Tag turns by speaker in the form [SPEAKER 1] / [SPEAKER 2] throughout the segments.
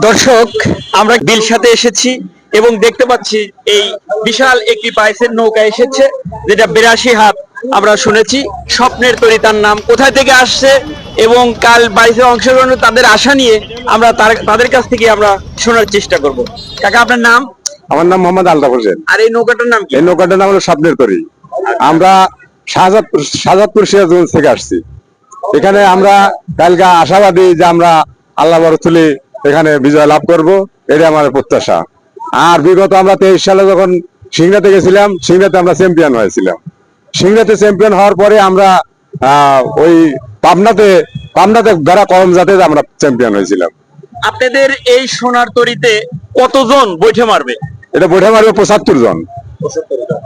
[SPEAKER 1] দর্শক আমরা বিল সাথে এসেছি এবং দেখতে পাচ্ছি এই বিশাল একটি বাইসের নৌকা এসেছে যেটা বিরাশি হাত আমরা শুনেছি। স্বপ্নের তরি তার নাম কোথায় থেকে আসছে এবং কাল বাইসে অংশগ্রহণ তাদের আশা নিয়ে আমরা তার- তাদের কাছ থেকে আমরা শোনার চেষ্টা করব। কাকা আপনার নাম?
[SPEAKER 2] আমার নাম মোহাম্মদ আলতাফ হোসেন।
[SPEAKER 1] আর এই নৌকাটার নাম কি?
[SPEAKER 2] এই নৌকাটার নাম হলো স্বপ্নের করি আমরা শাহজাদপুর শাহজাদপুর সিরাজগঞ্জ থেকে আসছি। এখানে আমরা কালকে আশাবাদী যে আমরা আল্লাহ বরতুলি এখানে বিজয় লাভ করব এটা আমার প্রত্যাশা। আর বিগত আমরা তেইশ সালে যখন সিংড়াতে গেছিলাম সিংড়াতে আমরা চ্যাম্পিয়ন হয়েছিলাম। সিংড়াতে চ্যাম্পিয়ন হওয়ার পরে আমরা আহ, ওই পাবনাতে পাবনাতে যারা কম জাতে আমরা চ্যাম্পিয়ন হয়েছিলাম।
[SPEAKER 1] আপনাদের এই সোনার তরিতে কতজন বৈঠে মারবে?
[SPEAKER 2] এটা বৈঠে মারবে পঁচাত্তর জন। জি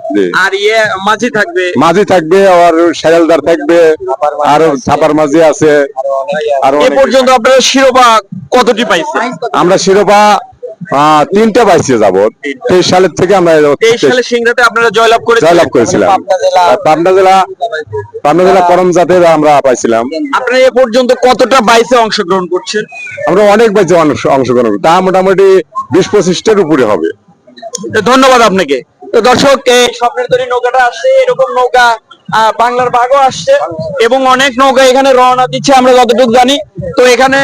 [SPEAKER 1] আর ইয়ে মাঝি থাকবে।
[SPEAKER 2] মাঝি থাকবে আর থাকবে আর ছাপার মাঝি আছে আর
[SPEAKER 1] এ পর্যন্ত আপনারা শিরোপা কতটি পাইছে
[SPEAKER 2] আমরা শিরোপা তিনটা পাইছি যাব তেইশ সালের থেকে আমরা
[SPEAKER 1] তেইশ সালে সিংড়াতে আপনারা জয়লাভ
[SPEAKER 2] করেছিলাম। পাবনা জেলা। পাবনা জেলা করম জাতের আমরা পাইছিলাম।
[SPEAKER 1] আপনারা এ পর্যন্ত কতটা বাইসে অংশগ্রহণ করছেন?
[SPEAKER 2] আমরা অনেক বাইসে অংশগ্রহণ করি। তা মোটামুটি বিশ পঁচিশটার উপরে হবে।
[SPEAKER 1] ধন্যবাদ আপনাকে। তো দর্শক স্বপ্নের তরী নৌকাটা আসছে, এরকম নৌকা বাংলার বাঘও আসছে এবং অনেক নৌকা এখানে রওনা দিচ্ছে, আমরা যতটুকু জানি। তো এখানে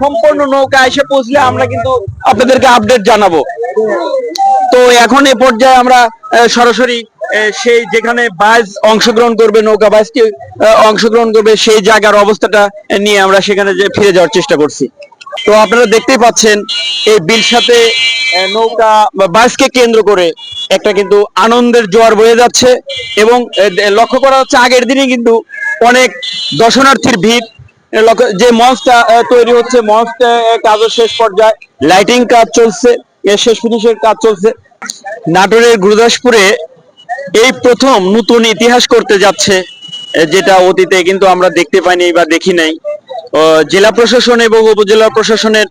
[SPEAKER 1] সম্পূর্ণ নৌকা এসে পৌঁছলে আমরা কিন্তু আপনাদেরকে আপডেট জানাব। তো এখন এ পর্যায়ে আমরা সরাসরি সেই যেখানে বাস অংশগ্রহণ করবে, নৌকা বাসটি অংশগ্রহণ করবে, সেই জায়গার অবস্থাটা নিয়ে আমরা সেখানে ফিরে যাওয়ার চেষ্টা করছি। তো আপনারা দেখতেই পাচ্ছেন, এই বিল সাথে নৌকা বা বাসকে কেন্দ্র করে একটা কিন্তু আনন্দের জোয়ার বয়ে যাচ্ছে এবং লক্ষ্য করা হচ্ছে আগের দিনে কিন্তু অনেক দর্শনার্থীর ভিড়। যে মঞ্চটা তৈরি হচ্ছে, মঞ্চটা কাজের শেষ পর্যায়ে লাইটিং কাজ চলছে শেষ ফিনিশের কাজ চলছে। নাটোরের গুরুদাসপুরে এই প্রথম নতুন ইতিহাস করতে যাচ্ছে যেটা অতীতে কিন্তু আমরা দেখতে পাইনি বা দেখি নাই। জেলা প্রশাসন এবং উপজেলা প্রশাসনের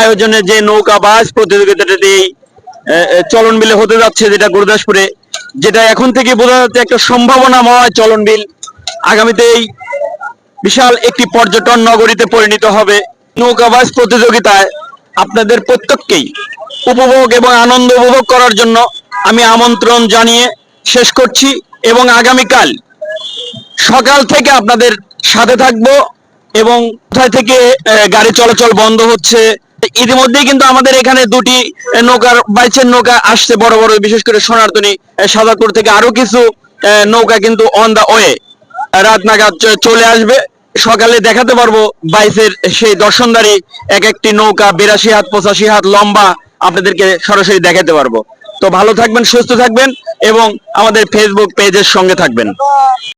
[SPEAKER 1] আয়োজনে যে নৌকা, বাস প্রতিযোগিতাটি চলন বিলে হতে যাচ্ছে যেটা গুরুদাসপুরে, যেটা এখন থেকে বোঝা যাচ্ছে একটা সম্ভাবনাময় চলন বিল। আগামীতে এই বিশাল একটি পর্যটন নগরীতে পরিণত হবে। নৌকাবাস প্রতিযোগিতায় আপনাদের প্রত্যেককেই উপভোগ এবং আনন্দ উপভোগ করার জন্য আমি আমন্ত্রণ জানিয়ে শেষ করছি এবং আগামীকাল সকাল থেকে আপনাদের সাথে থাকব। এবং কোথায় থেকে গাড়ি চলাচল বন্ধ হচ্ছে, ইতিমধ্যেই কিন্তু আমাদের এখানে দুটি নৌকার বাইচের নৌকা আসছে বড় বড়, বিশেষ করে সোনারতনি সাদাপুর থেকে আরও কিছু নৌকা কিন্তু অন দা ওয়ে রাত নাগাদ চলে আসবে। সকালে দেখাতে পারব বাইসের সেই দর্শনদারি এক একটি নৌকা, বিরাশি হাত, পঁচাশি হাত লম্বা, আপনাদেরকে সরাসরি দেখাতে পারব। তো ভালো থাকবেন, সুস্থ থাকবেন, এবং আমাদের ফেসবুক পেজের সঙ্গে থাকবেন।